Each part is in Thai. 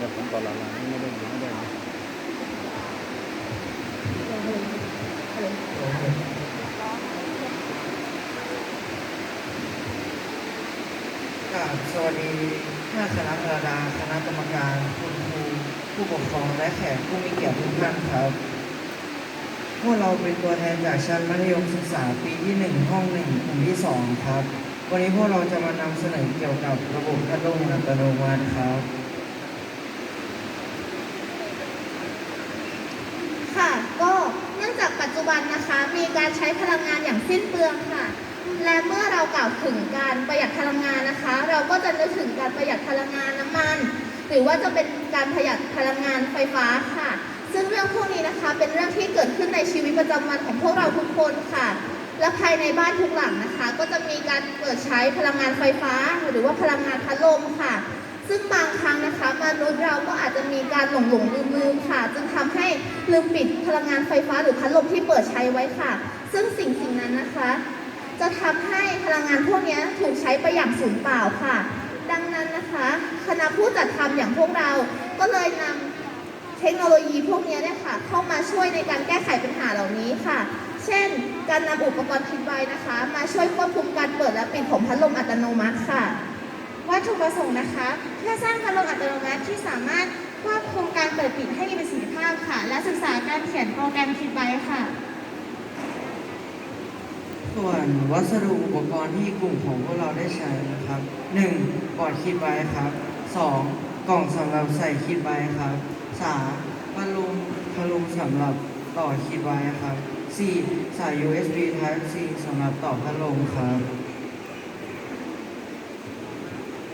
แต่ผมก่อนหลังๆไม่ได้ยินไม่ได้ยินกับสวัสดีท่านคณะกรรดาคณะกรรมการคุณครูผู้ปกครองและแขกผู้มีเกียรติทุกท่านครับพวกเราเป็นตัวแทนจากชั้นมัธยมศึกษาปีที่ 1 ห้อง1กลุ่มที่ 2 ครับ วันนี้พวกเราจะมานำเสนอเกี่ยวกับระบบพัดลมอัตโนมัติครับ ค่ะ ก็เนื่องจากปัจจุ บันนะคะ มีการใช้พลังงานอย่างสิ้นเปลืองค่ะ และเมื่อเรากล่าวถึงการประหยัดพลังงานนะคะ เราก็จะนึกถึงการประหยัดพลังงานน้ำมัน หรือว่าจะเป็นการประหยัดพลังงานไฟฟ้าค่ะ ซึ่งเรื่องพวกนี้นะคะเป็นเรื่องที่เกิดขึ้นในชีวิตประจำวันของพวกเราทุกคนค่ะ และภายในบ้านทุกหลังนะคะ ก็จะมีการเปิดใช้พลังงานไฟฟ้า หรือว่าพลังงานพัดลมค่ะ ซึ่งบางครั้งนะคะมนุษย์เราก็อาจจะมีการหลงหลงลืมลืมค่ะ จึงทำให้ลืมปิดพลังงานไฟฟ้าหรือพัดลมที่เปิดใช้ไว้ค่ะ ซึ่งสิ่งสิ่งนั้นนะคะ จะทำให้พลังงานพวกนี้ถูกใช้ไปอย่างสูญเปล่าค่ะ ดังนั้นนะคะคณะผู้จัดทำอย่างพวกเรา ก็เลยนำเทคโนโลยีพวกนี้เนี่ยค่ะ เข้ามาช่วยในการแก้ไขปัญหาเหล่านี้ค่ะ เช่น การนำอุปกรณ์คิดไว้นะคะ มาช่วยควบคุมการเปิดและปิดของพัดลมอัตโนมัติค่ะ วัตถุประสงค์นะคะ เพื่อสร้างพัดลมอัตโนมัติที่สามารถควบคุมการเปิดปิดให้มีประสิทธิภาพค่ะ และศึกษาการเขียนโปรแกรมคิดไว้ค่ะ ส่วนวัสดุอุปกรณ์ที่กลุ่มของพวกเราได้ใช้นะครับ 1. บอร์ดคิดไว้ครับ 2. กล่องสำหรับใส่คิดไว้ครับ 3. พัดลมพัดลมสำหรับต่อคิดไว้ครับ 4. สาย USB Type C สำหรับต่อพัดลมครับ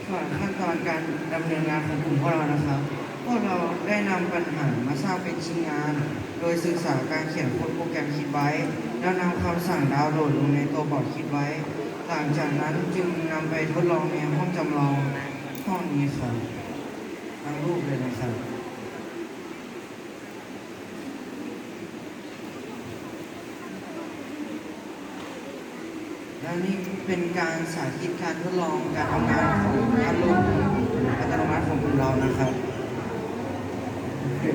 ส่วนขั้นตอนการดำเนินงานของกลุ่มพวกเรานะครับ พวกเราได้นำปัญหามาสร้างเป็นชิ้นงาน โดยศึกษาการเขียนโค้ดโปรแกรมคิดไว้ แล้วนำคำสั่งดาวน์โหลดลงในตัวบอร์ดคิดไว้ หลังจากนั้นจึงนำไปทดลองในห้องจำลองห้องนี้ครับทางรูปเลยนะครับ และนี่เป็นการสาธิตการทดลองการทำงานของพัดลมอัตโนมัติของกลุ่มเรานะครับนี่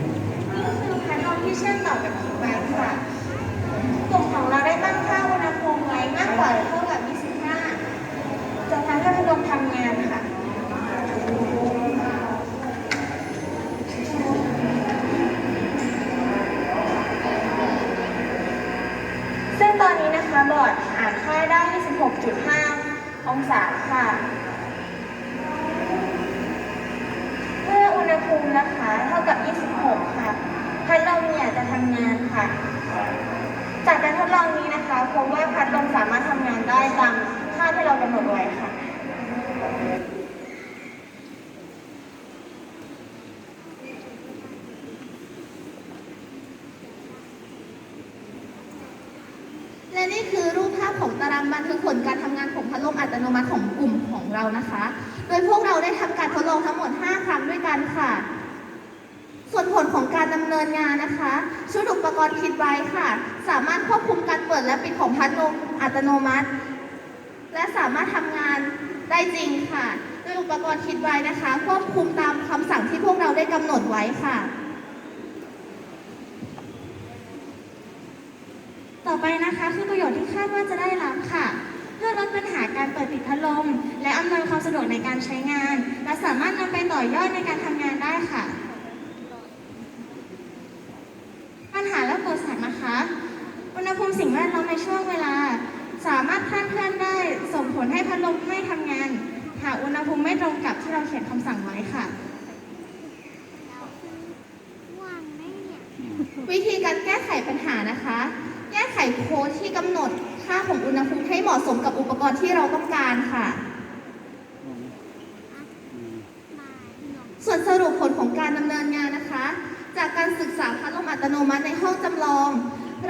คือพัดลมที่เชื่อมต่อกับคิดไว้ค่ะ กลุ่มของเราได้ตั้งค่าอุณหภูมิไว้มากกว่าหรือเท่ากับ 25 จะทำให้พัดลมทำงานค่ะ ซึ่งตอนนี้นะคะบอร์ดอ่านค่าได้ 26.5 องศาค่ะ เมื่ออุณหภูมินะคะ เท่ากับ 26 ค่ะพัดลมเนี่ยจะทำงานค่ะ จากการทดลองนี้นะคะพบว่าพัดลมสามารถทำงานได้ตามค่าที่เรากำหนดไว้ค่ะ และนี่คือรูปภาพของตารางบันทึกผลการทำงานของพัดลมอัตโนมัติของกลุ่มของเรานะคะ โดยพวกเราได้ทำการทดลองทั้งหมด 5 ครั้งด้วยกันค่ะ ส่วนผลของการดำเนินงานนะคะชุดอุปกรณ์คิดไว้ค่ะ สามารถควบคุมการเปิดและปิดของพัดลมอัตโนมัติ และสามารถทำงานได้จริงค่ะ โดยอุปกรณ์คิดไว้นะคะ ควบคุมตามคำสั่งที่พวกเราได้กำหนดไว้ค่ะ ต่อไปนะคะคือประโยชน์ที่คาดว่าจะได้รับค่ะ เพื่อลดปัญหาการเปิดปิดพัดลม และอำนวยความสะดวกในการใช้งาน และสามารถนำไปต่อยอดในการทำงานได้ค่ะ ปัญหาและอุปสรรคนะคะ อุณหภูมิสิ่งแวดล้อมในช่วงเวลา สามารถคลาดเคลื่อนได้ส่งผลให้พัดลมไม่ทำงานหากอุณหภูมิไม่ตรงกับที่เราเขียนคำสั่งไว้ค่ะ วิธีการแก้ไขปัญหานะคะ แก้ไขโค้ดที่กำหนดค่าของอุณหภูมิให้เหมาะสมกับอุปกรณ์ที่เราต้องการค่ะ ส่วนสรุปผลของการดำเนินงานนะคะ จากการศึกษาพัดลมอัตโนมัติในห้องจำลอง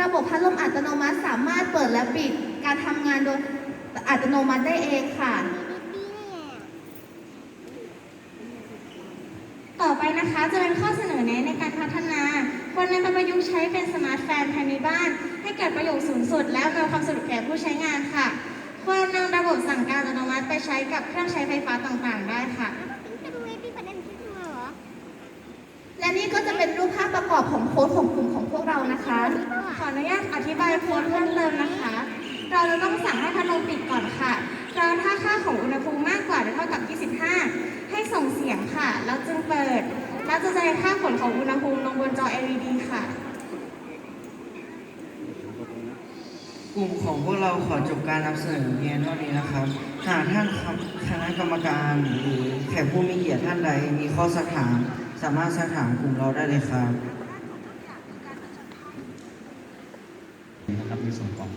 ระบบพัดลมอัตโนมัติสามารถเปิดและปิด การทำงานโดยอัตโนมัติได้เองค่ะ ต่อไปนะคะจะเป็นข้อเสนอแนะในการพัฒนา ควรนำไปประยุกต์ใช้เป็นสมาร์ทแฟนภายในบ้าน ให้เกิดประโยชน์สูงสุด และอำนวยความสะดวกแก่ผู้ใช้งานค่ะ ควรนำระบบสั่งการอัตโนมัติไปใช้กับเครื่องใช้ไฟฟ้าต่างๆ ได้ค่ะจะดูเอพีประเด็นคิดดูเหรอนี่ก็จะเป็นรูปภาพประกอบของโค้ดของกลุ่มของพวกเรานะคะ ขออนุญาตอธิบายโค้ดเพิ่มเติมนะคะ เราจะต้องสั่งให้พัดลมปิดก่อนค่ะแล้วถ้าค่าของอุณหภูมิมากกว่าหรือเท่ากับ 25 ให้ส่งเสียงค่ะ แล้วจึงเปิด แล้วจะแสดงค่าผลของอุณหภูมิลงบนจอ LED ค่ะ กลุ่มของพวกเราขอจบการนำเสนอเพียงเท่านี้นะครับ หากท่านคณะกรรมการหรือแขกผู้มีเกียรติท่านใดมีข้อสักถาม สามารถสักถามกลุ่มเราได้เลยครับนะครับในส่วนของ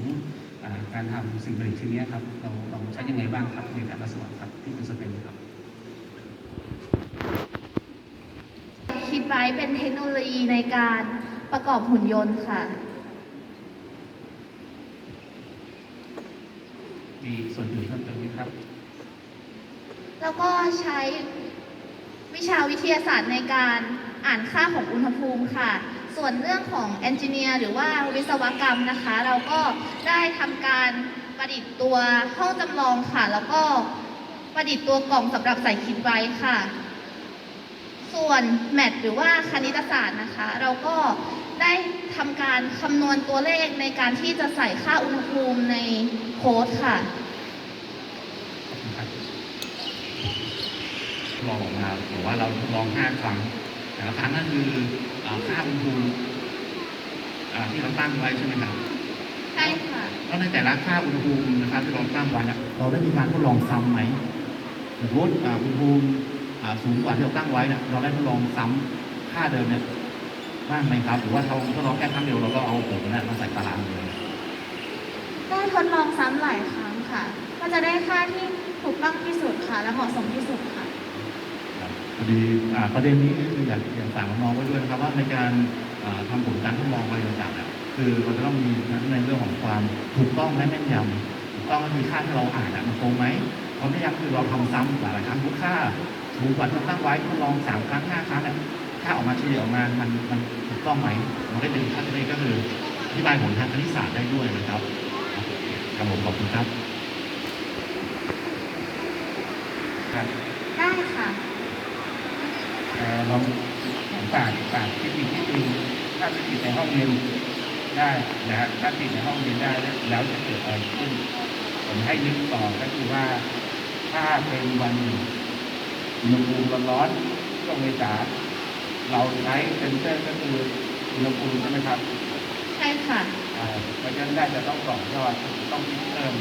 อาการทำสิ่งผลิตชิ้นนี้ครับเราเราใช้ยังไงบ้างครับในแต่ละส่วนครับที่เป็นสเต็ปครับ คิดไว้เป็นเทคโนโลยีในการประกอบหุ่นยนต์ค่ะ มีส่วนอื่นเพิ่มเติมไหมครับ แล้วก็ใช้วิชาวิทยาศาสตร์ในการอ่านค่าของอุณหภูมิค่ะ ส่วนเรื่องของเอนจิเนียร์หรือว่าวิศวกรรมนะคะ เราก็ได้ทำการประดิษฐ์ตัวห้องจำลองค่ะ แล้วก็ประดิษฐ์ตัวกล่องสำหรับใส่คิดไว้ค่ะ ส่วนแมทหรือว่าคณิตศาสตร์นะคะ เราก็ ได้ทำการคำนวณตัวเลขในการที่จะใส่ค่าอุณหภูมิในโค้ดค่ะครับลองออกมาบอกว่าเราทดลองห้าครั้งแต่ละครั้งก็คืออ่าค่าอุณหภูมิอ่าที่เราตั้งไว้ใช่ไหมครับใช่ค่ะแล้วในแต่ละค่าอุณหภูมินะครับที่เราตั้งไว้เนี่ยเราได้มีการทดลองซ้ำไหมสมมติอ่าอุณหภูมิอ่าสูงกว่าที่เราตั้งไว้เนี่ยเราได้ทดลองซ้ำค่าเดิมเนี่ย บ้างไหมครับ หรือว่าเราทดลองแค่ครั้งเดียวเราก็เอาผลนั้นมาใส่ตารางเลยได้ทดลองซ้ำหลายครั้งค่ะ ก็จะได้ค่าที่ถูกต้องที่สุดค่ะ และเหมาะสมที่สุดค่ะครับพอดีอ่าประเด็นนี้คืออยากอยากฝากน้องๆไว้ด้วยนะครับว่าในการอ่าทำผลการทดลองอะไรต่างๆเนี่ยคือเราจะต้องมีทั้งในเรื่องของความถูกต้องและแม่นยำถูกต้องก็คือค่าที่เราอ่านอะมันตรงไหมความแม่นยำคือเราทำซ้ำหลายๆครั้งทุกค่าถูกกว่าที่เราตั้งไว้ทดลองสามครั้งห้าครั้งเนี่ยค่าออกมาเฉลี่ยออกมามันมันถูก ต้องไหมมันได้เป็นค่าตัวนี้ก็คืออธิบายผลทางคณิตศาสตร์ได้ด้วยนะครับครับผมขอบคุณครับครับได้ค่ะเอ่อลองฝากฝากเทคนิคนิดนึงถ้าจะติดในห้องเรียนได้นะฮะถ้าติดในห้องเรียนได้แล้วแล้วจะเกิดอะไรขึ้นผมให้นึกต่อก็คือว่าถ้าเป็นวันอุณหภูมิร้อนๆช่วงเมษา เราใช้เซนเซอร์ก็คืออุณหภูมิใช่ไหมครับใช่ค่ะอ่าเพราะฉะนั้นได้จะต้องต่อยอดต้องคิดเพิ่ม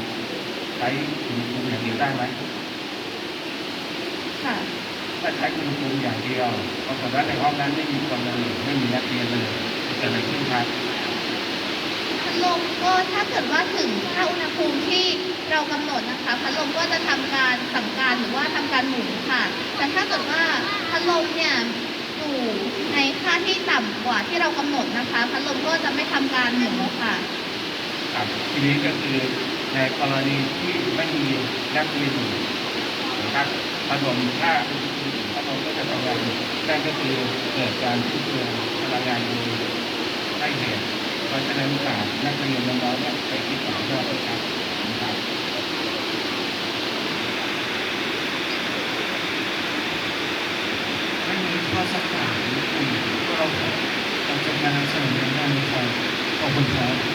ใช้อุณหภูมิอย่างเดียวได้ไหมค่ะถ้าใช้อุณหภูมิอย่างเดียวปรากฏว่าในห้องนั้นไม่มีคนเลยไม่มีนักเรียนเลยจะเกิดอะไรขึ้นครับพัดลมก็ถ้าเกิดว่าถึงค่าอุณหภูมิที่เรากำหนดนะคะพัดลมก็จะทำการสั่งการหรือว่าทำการหมุนค่ะ แต่ถ้าเกิดว่าพัดลมเนี่ย อยู่ในค่าที่ต่ำกว่าที่เรากำหนดนะคะ พัดลมก็จะไม่ทำการหมุนค่ะ ครับทีนี้ก็คือในกรณีที่ไม่มีนักเรียนอยู่นะครับพัดลมถ้าอุณหภูมิพัดลมก็จะทำงานนั่นก็คือเกิดการทิ้งเปลืองพลังงานโดยใช่เหตุเพราะฉะนั้นฝากนักเรียนน้องๆเนี่ยไปคิดต่อยอดด้วยครับนะครับ ไม่มีข้อสั กถ